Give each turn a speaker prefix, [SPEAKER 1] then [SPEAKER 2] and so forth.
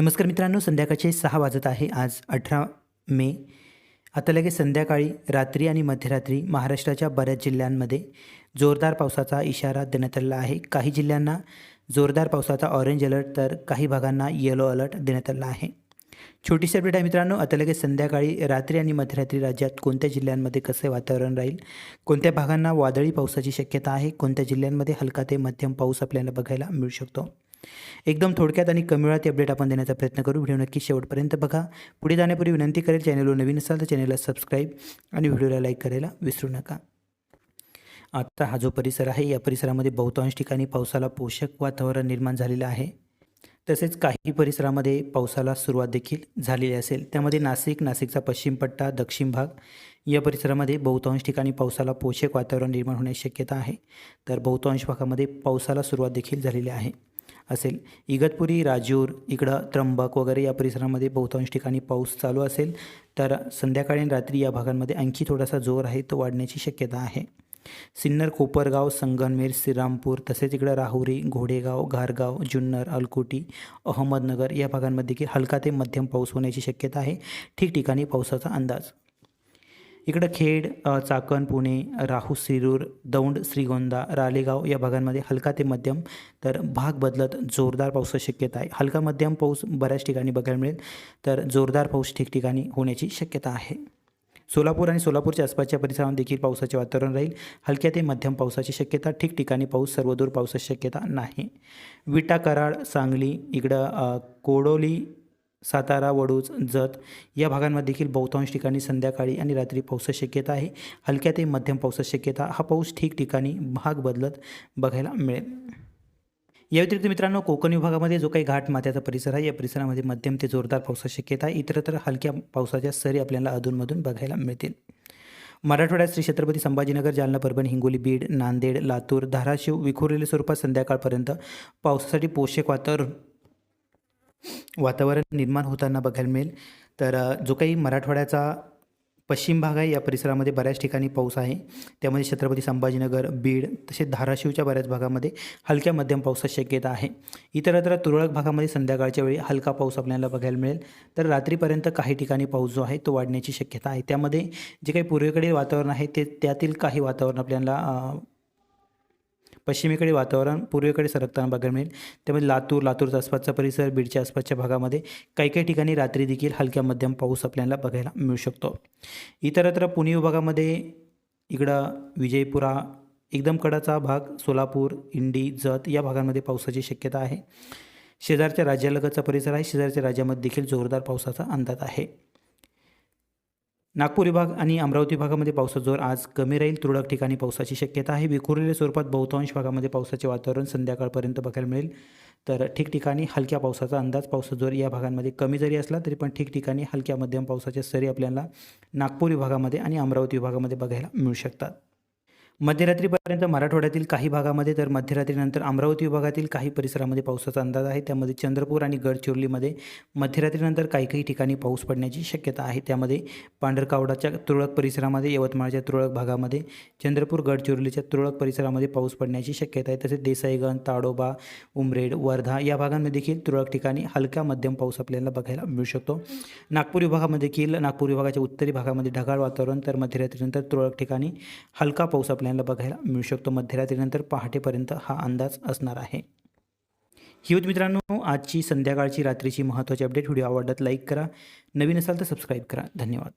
[SPEAKER 1] नमस्कार मित्रांनो संध्याकाळचे सहा वाजत आहे. आज अठरा मे. आता लगेच संध्याकाळी रात्री आणि मध्यरात्री महाराष्ट्राच्या बऱ्याच जिल्ह्यांमध्ये जोरदार पावसाचा इशारा देण्यात आलेला आहे. काही जिल्ह्यांना जोरदार पावसाचा ऑरेंज अलर्ट तर काही भागांना येलो अलर्ट देण्यात आलेला आहे. छोटीशी अपडेट आहे मित्रांनो आता लगेच संध्याकाळी रात्री आणि मध्यरात्री राज्यात कोणत्या जिल्ह्यांमध्ये कसे वातावरण राहील? कोणत्या भागांना वादळी पावसाची शक्यता आहे? कोणत्या जिल्ह्यांमध्ये हलका ते मध्यम पाऊस आपल्याला बघायला मिळू शकतो? एकदम थोडक्यात आणि कमी वेळात अपडेट आपण देण्याचा प्रयत्न करू. व्हिडिओ नक्की शेवटपर्यंत बघा. पुढे जाण्यापूर्वी विनंती करेल चॅनलवर नवीन असाल तर चॅनलला सबस्क्राईब आणि व्हिडिओला लाईक करायला विसरू नका. आता हा जो परिसर आहे या परिसरामध्ये बहुतांश ठिकाणी पावसाला पोषक वातावरण निर्माण झालेलं आहे. तसेच काही परिसरामध्ये पावसाला सुरुवात देखील झालेली असेल. त्यामध्ये नाशिक नाशिकचा पश्चिम पट्टा दक्षिण भाग या परिसरामध्ये बहुतांश ठिकाणी पावसाला पोषक वातावरण निर्माण होण्याची शक्यता आहे. तर बहुतांश भागामध्ये पावसाला सुरुवात देखील झालेली आहे. असेल. इगतपुरी राजूर इकडं त्र्यंबक वगैरे या परिसरामध्ये बहुतांश ठिकाणी पाऊस चालू असेल. तर संध्याकाळी आणि रात्री या भागांमध्ये आणखी थोडासा जोर आहे तो वाढण्याची शक्यता आहे. सिन्नर कोपरगाव संगनमेर श्रीरामपूर तसेच इकडं राहुरी घोडेगाव घारगाव जुन्नर अलकुटी अहमदनगर या भागांमध्ये की हलका ते मध्यम पाऊस होण्याची शक्यता आहे. ठिकठिकाणी पावसाचा अंदाज. इकडं खेड चाकण पुणे राहू शिरूर दौंड श्रीगोंदा रालेगाव या भागांमध्ये हलका ते मध्यम तर भाग बदलत जोरदार पावसाची शक्यता आहे. हलका मध्यम पाऊस बऱ्याच ठिकाणी बघायला मिळेल तर जोरदार पाऊस ठिकठिकाणी होण्याची शक्यता आहे. सोलापूर आणि सोलापूरच्या आसपासच्या परिसरामध्ये देखील पावसाचे वातावरण राहील. हलक्या ते मध्यम पावसाची शक्यता ठिकठिकाणी पाऊस सर्वदूर पावसाची शक्यता नाही. विटा कराड सांगली इकडं कोडोली सातारा वडूज जत या भागांमध्ये देखील बहुतांश ठिकाणी संध्याकाळी आणि रात्री पावसाची शक्यता आहे. हलक्या ते मध्यम पावसाची शक्यता हा पाऊस ठिकठिकाणी भाग बदलत बघायला मिळेल. या व्यतिरिक्त मित्रांनो कोकण विभागामध्ये जो काही घाट माथ्याचा परिसर आहे या परिसरामध्ये मध्यम ते जोरदार पावसाची शक्यता आहे. इतरत्र हलक्या पावसाच्या सरी आपल्याला अधूनमधून बघायला मिळतील. मराठवाड्यात श्री छत्रपती संभाजीनगर जालना परभणी हिंगोली बीड नांदेड लातूर धाराशिव विखुरलेल्या स्वरूपात संध्याकाळपर्यंत पावसासाठी पोषक वातावरण वातावरण निर्माण होताना बघायला मिळेल. तर जो काही मराठवाड्याचा पश्चिम भाग आहे या परिसरामध्ये बऱ्याच ठिकाणी पाऊस आहे. त्यामध्ये छत्रपती संभाजीनगर बीड तसेच धाराशिवच्या बऱ्याच भागामध्ये हलक्या मध्यम पावसाची शक्यता आहे. इतरत्र तुरळक भागामध्ये संध्याकाळच्या वेळी हलका पाऊस आपल्याला बघायला मिळेल. तर रात्रीपर्यंत काही ठिकाणी पाऊस जो आहे तो वाढण्याची शक्यता आहे. त्यामध्ये जे काही पूर्वेकडील वातावरण आहे ते त्यातील काही वातावरण आपल्याला पश्चिमेकडे वातावरण पूर्वेकडे सरकताना बघायला मिळेल. त्यामध्ये लातूर लातूरचा आसपासचा परिसर बीडच्या आसपासच्या भागामध्ये काही काही ठिकाणी रात्री देखील हलक्या मध्यम पाऊस आपल्याला बघायला मिळू शकतो. इतरत्र पुणे विभागामध्ये इकडं विजयपुरा एकदम कडाचा भाग सोलापूर इंडी जत या भागांमध्ये पावसाची शक्यता आहे. शेजारच्या राज्यालगतचा परिसर आहे. शेजारच्या राज्यामध्ये देखील जोरदार पावसाचा अंदाज आहे. नागपूर विभाग आणि अमरावती भागामध्ये पावसाचा जोर आज कमी राहील. तुरळक ठिकाणी पावसाची शक्यता आहे. विखुरलेल्या स्वरूपात बहुतांश भागामध्ये पावसाचे वातावरण संध्याकाळपर्यंत बघायला मिळेल. तर ठिकठिकाणी हलक्या पावसाचा अंदाज. पावसाचा जोर या भागांमध्ये कमी जरी असला तरी पण ठिकठिकाणी हलक्या मध्यम पावसाच्या सरी आपल्याला नागपूर विभागामध्ये आणि अमरावती विभागामध्ये बघायला मिळू शकतात. मध्यरात्रीपर्यंत मराठवाड्यातील काही भागामध्ये तर मध्यरात्रीनंतर अमरावती विभागातील काही परिसरामध्ये पावसाचा अंदाज आहे. त्यामध्ये चंद्रपूर आणि गडचिरोलीमध्ये मध्यरात्रीनंतर काही काही ठिकाणी पाऊस पडण्याची शक्यता आहे. त्यामध्ये पांढरकावडाच्या तुरळक परिसरामध्ये यवतमाळच्या तुरळक भागामध्ये चंद्रपूर गडचिरोलीच्या तुरळक परिसरामध्ये पाऊस पडण्याची शक्यता आहे. तसेच देसाईगंज ताडोबा उमरेड वर्धा या भागांमध्ये देखील तुरळक ठिकाणी हलका मध्यम पाऊस आपल्याला बघायला मिळू शकतो. नागपूर विभागामध्ये देखील नागपूर विभागाच्या उत्तरी भागामध्ये ढगाळ वातावरण तर मध्यरात्रीनंतर तुरळक ठिकाणी हलका पाऊस आपल्याला बघायला मिळू शकतो. मध्यरात्रीनंतर पहाटेपर्यंत हा अंदाज असणार आहे. ही होती मित्रांनो आजची संध्याकाळची रात्रीची महत्त्वाची अपडेट व्हिडिओ आवडत लाईक करा. नवीन असाल तर सबस्क्राईब करा. धन्यवाद.